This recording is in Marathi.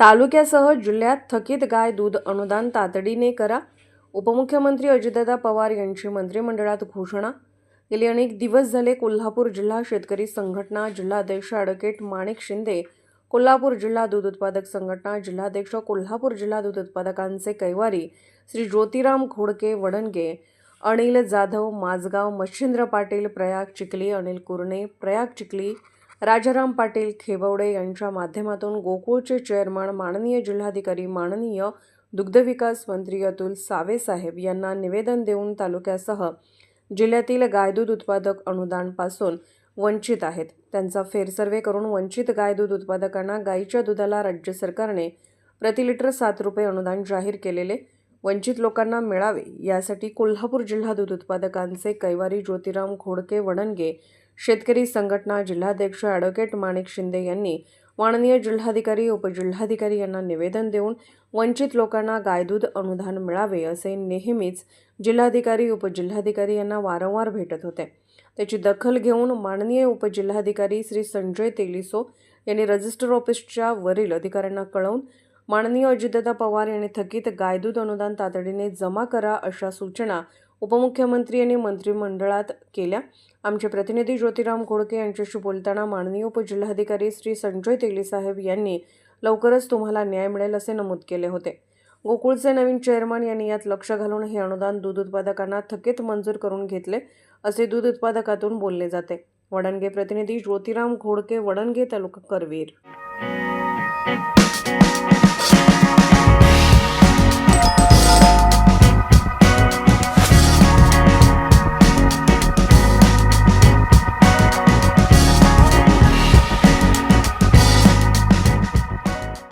तालुक्यासह जिल्ह्यात थकीत गाय दूध अनुदान तातडीने करा. उपमुख्यमंत्री अजितदादा पवार यांची मंत्रिमंडळात घोषणा. गेली अनेक दिवस झाले कोल्हापूर जिल्हा शेतकरी संघटना जिल्हाध्यक्ष ॲडव्होकेट माणिक शिंदे कोल्हापूर जिल्हा दूध उत्पादक संघटना जिल्हाध्यक्ष कोल्हापूर जिल्हा दूध उत्पादकांचे कैवारी श्री ज्योतिराम खोडके वडणगे अनिल जाधव माझगाव मच्छिंद्र पाटील प्रयाग चिखली अनिल कुरणे प्रयाग चिखली राजाराम पाटील खेबवडे यांच्या माध्यमातून गोकुळचे चेअरमन माननीय जिल्हाधिकारी माननीय दुग्धविकास मंत्री अतुल सावेसाहेब यांना निवेदन देऊन तालुक्यासह जिल्ह्यातील गायदूध उत्पादक अनुदानपासून वंचित आहेत. त्यांचा फेरसर्वे करून वंचित गायदूध उत्पादकांना गाईच्या दुधाला राज्य सरकारने प्रति लिटर सात रुपये अनुदान जाहीर केलेले वंचित लोकांना मिळावे यासाठी कोल्हापूर जिल्हा दूध उत्पादकांचे कैवारी ज्योतिराम खोडके वडणगे शेतकरी संघटना जिल्हाध्यक्ष ॲडव्होकेट माणिक शिंदे यांनी माननीय जिल्हाधिकारी उपजिल्हाधिकारी यांना निवेदन देऊन वंचित लोकांना गायदूध अनुदान मिळावे असे नेहमीच जिल्हाधिकारी उपजिल्हाधिकारी यांना वारंवार भेटत होते. त्याची दखल घेऊन माननीय उपजिल्हाधिकारी श्री संजय तेलिसो यांनी रजिस्टर ऑफिसच्या वरील अधिकाऱ्यांना कळवून माननीय अजितदादा पवार यांनी थकीत गायदूत अनुदान तातडीने जमा करा अशा सूचना उपमुख्यमंत्री यांनी मंत्रिमंडळात केल्या. आमचे प्रतिनिधी ज्योतिराम घोडके यांच्याशी बोलताना माननीय उपजिल्हाधिकारी श्री संजय तेलीसाहेब यांनी लवकरच तुम्हाला न्याय मिळेल असे नमूद केले होते. गोकुळचे नवीन चेअरमन यांनी यात लक्ष घालून हे अनुदान दूध उत्पादकांना थकीत मंजूर करून घेतले असे दूध उत्पादकातून बोलले जाते. वडणगे प्रतिनिधी ज्योतिराम घोडके वडणगे तालुका करवीर